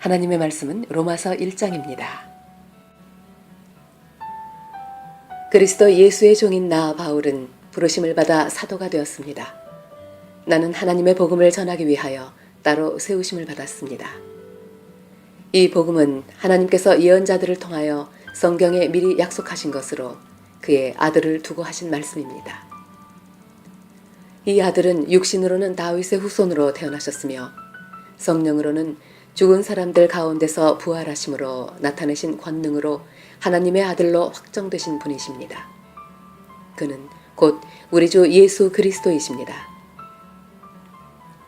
하나님의 말씀은 로마서 1장입니다. 그리스도 예수의 종인 나 바울은 부르심을 받아 사도가 되었습니다. 나는 하나님의 복음을 전하기 위하여 따로 세우심을 받았습니다. 이 복음은 하나님께서 예언자들을 통하여 성경에 미리 약속하신 것으로 그의 아들을 두고 하신 말씀입니다. 이 아들은 육신으로는 다윗의 후손으로 태어나셨으며 성령으로는 죽은 사람들 가운데서 부활하심으로 나타내신 권능으로 하나님의 아들로 확정되신 분이십니다. 그는 곧 우리 주 예수 그리스도이십니다.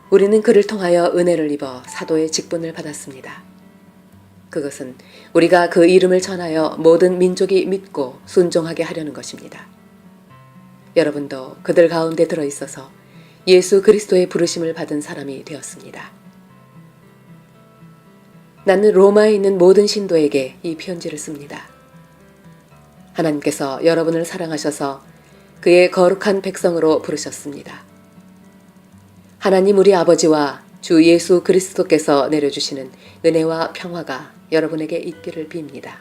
우리는 그를 통하여 은혜를 입어 사도의 직분을 받았습니다. 그것은 우리가 그 이름을 전하여 모든 민족이 믿고 순종하게 하려는 것입니다. 여러분도 그들 가운데 들어 있어서 예수 그리스도의 부르심을 받은 사람이 되었습니다. 나는 로마에 있는 모든 신도에게 이 편지를 씁니다. 하나님께서 여러분을 사랑하셔서 그의 거룩한 백성으로 부르셨습니다. 하나님 우리 아버지와 주 예수 그리스도께서 내려주시는 은혜와 평화가 여러분에게 있기를 빕니다.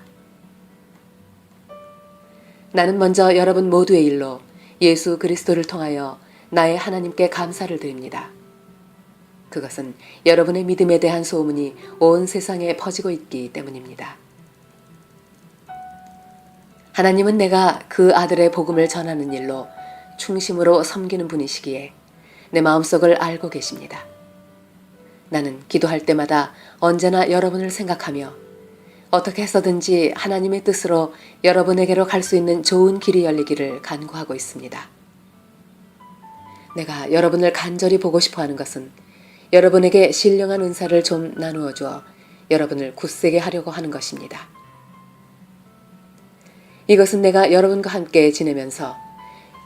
나는 먼저 여러분 모두의 일로 예수 그리스도를 통하여 나의 하나님께 감사를 드립니다. 그것은 여러분의 믿음에 대한 소문이 온 세상에 퍼지고 있기 때문입니다. 하나님은 내가 그 아들의 복음을 전하는 일로 충심으로 섬기는 분이시기에 내 마음속을 알고 계십니다. 나는 기도할 때마다 언제나 여러분을 생각하며 어떻게 해서든지 하나님의 뜻으로 여러분에게로 갈 수 있는 좋은 길이 열리기를 간구하고 있습니다. 내가 여러분을 간절히 보고 싶어 하는 것은 여러분에게 신령한 은사를 좀 나누어 주어 여러분을 굳세게 하려고 하는 것입니다. 이것은 내가 여러분과 함께 지내면서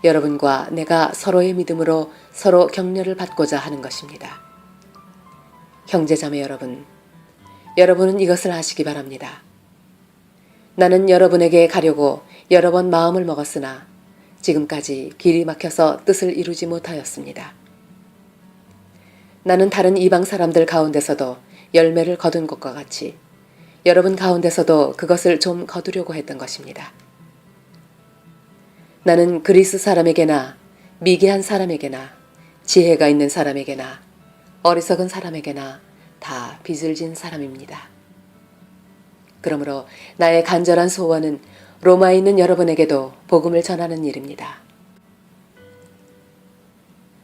여러분과 내가 서로의 믿음으로 서로 격려를 받고자 하는 것입니다. 형제자매 여러분, 여러분은 이것을 아시기 바랍니다. 나는 여러분에게 가려고 여러 번 마음을 먹었으나 지금까지 길이 막혀서 뜻을 이루지 못하였습니다. 나는 다른 이방 사람들 가운데서도 열매를 거둔 것과 같이 여러분 가운데서도 그것을 좀 거두려고 했던 것입니다. 나는 그리스 사람에게나 미개한 사람에게나 지혜가 있는 사람에게나 어리석은 사람에게나 다 빚을 진 사람입니다. 그러므로 나의 간절한 소원은 로마에 있는 여러분에게도 복음을 전하는 일입니다.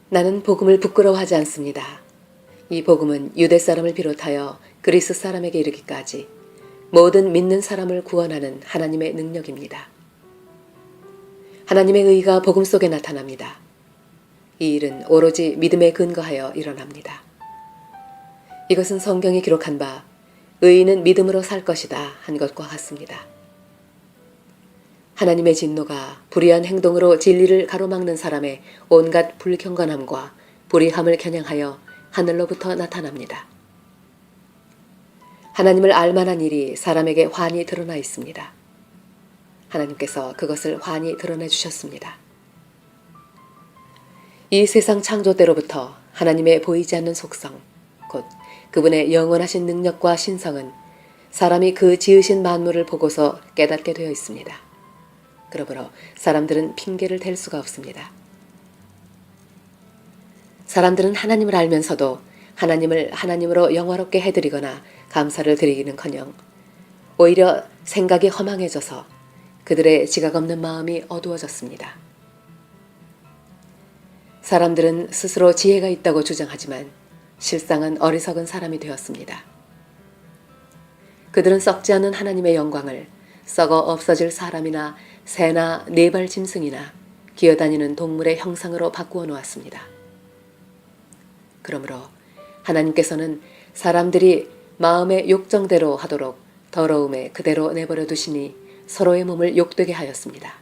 나는 복음을 부끄러워하지 않습니다. 이 복음은 유대 사람을 비롯하여 그리스 사람에게 이르기까지 모든 믿는 사람을 구원하는 하나님의 능력입니다. 하나님의 의가 복음 속에 나타납니다. 이 일은 오로지 믿음에 근거하여 일어납니다. 이것은 성경에 기록한 바 의인은 믿음으로 살 것이다 한 것과 같습니다. 하나님의 진노가 불의한 행동으로 진리를 가로막는 사람의 온갖 불경건함과 불의함을 겨냥하여 하늘로부터 나타납니다. 하나님을 알만한 일이 사람에게 환히 드러나 있습니다. 하나님께서 그것을 환히 드러내 주셨습니다. 이 세상 창조 때로부터 하나님의 보이지 않는 속성, 곧 그분의 영원하신 능력과 신성은 사람이 그 지으신 만물을 보고서 깨닫게 되어 있습니다. 그러므로 사람들은 핑계를 댈 수가 없습니다. 사람들은 하나님을 알면서도 하나님을 하나님으로 영화롭게 해드리거나 감사를 드리기는커녕 오히려 생각이 허망해져서 그들의 지각 없는 마음이 어두워졌습니다. 사람들은 스스로 지혜가 있다고 주장하지만 실상은 어리석은 사람이 되었습니다. 그들은 썩지 않은 하나님의 영광을 썩어 없어질 사람이나 새나 네발 짐승이나 기어다니는 동물의 형상으로 바꾸어 놓았습니다. 그러므로 하나님께서는 사람들이 마음의 욕정대로 하도록 더러움에 그대로 내버려 두시니 서로의 몸을 욕되게 하였습니다.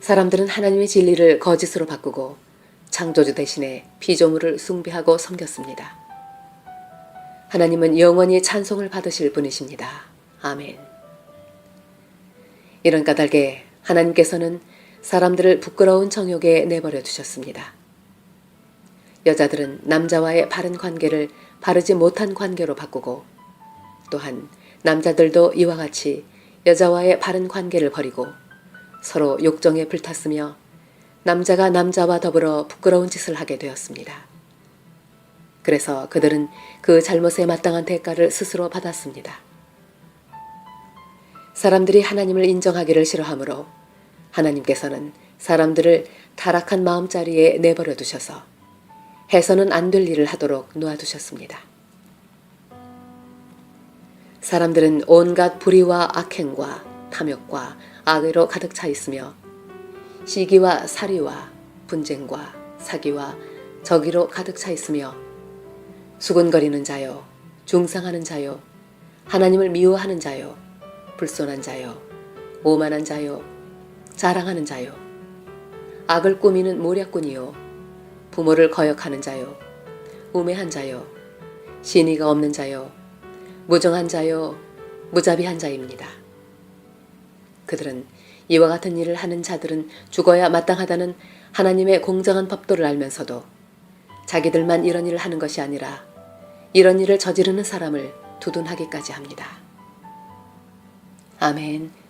사람들은 하나님의 진리를 거짓으로 바꾸고 창조주 대신에 피조물을 숭배하고 섬겼습니다. 하나님은 영원히 찬송을 받으실 분이십니다. 아멘. 이런 까닭에 하나님께서는 사람들을 부끄러운 정욕에 내버려 두셨습니다. 여자들은 남자와의 바른 관계를 바르지 못한 관계로 바꾸고 또한 남자들도 이와 같이 여자와의 바른 관계를 버리고 서로 욕정에 불탔으며 남자가 남자와 더불어 부끄러운 짓을 하게 되었습니다. 그래서 그들은 그 잘못에 마땅한 대가를 스스로 받았습니다. 사람들이 하나님을 인정하기를 싫어하므로 하나님께서는 사람들을 타락한 마음자리에 내버려 두셔서 해서는 안 될 일을 하도록 놓아두셨습니다. 사람들은 온갖 불의와 악행과 탐욕과 악의로 가득 차 있으며 시기와 사리와 분쟁과 사기와 저기로 가득 차 있으며 수군거리는 자요 중상하는 자요 하나님을 미워하는 자요 불손한 자요 오만한 자요 자랑하는 자요 악을 꾸미는 모략꾼이요 부모를 거역하는 자요 우매한 자요 신의가 없는 자요 무정한 자요 무자비한 자입니다. 그들은 이와 같은 일을 하는 자들은 죽어야 마땅하다는 하나님의 공정한 법도를 알면서도 자기들만 이런 일을 하는 것이 아니라 이런 일을 저지르는 사람을 두둔하기까지 합니다. 아멘.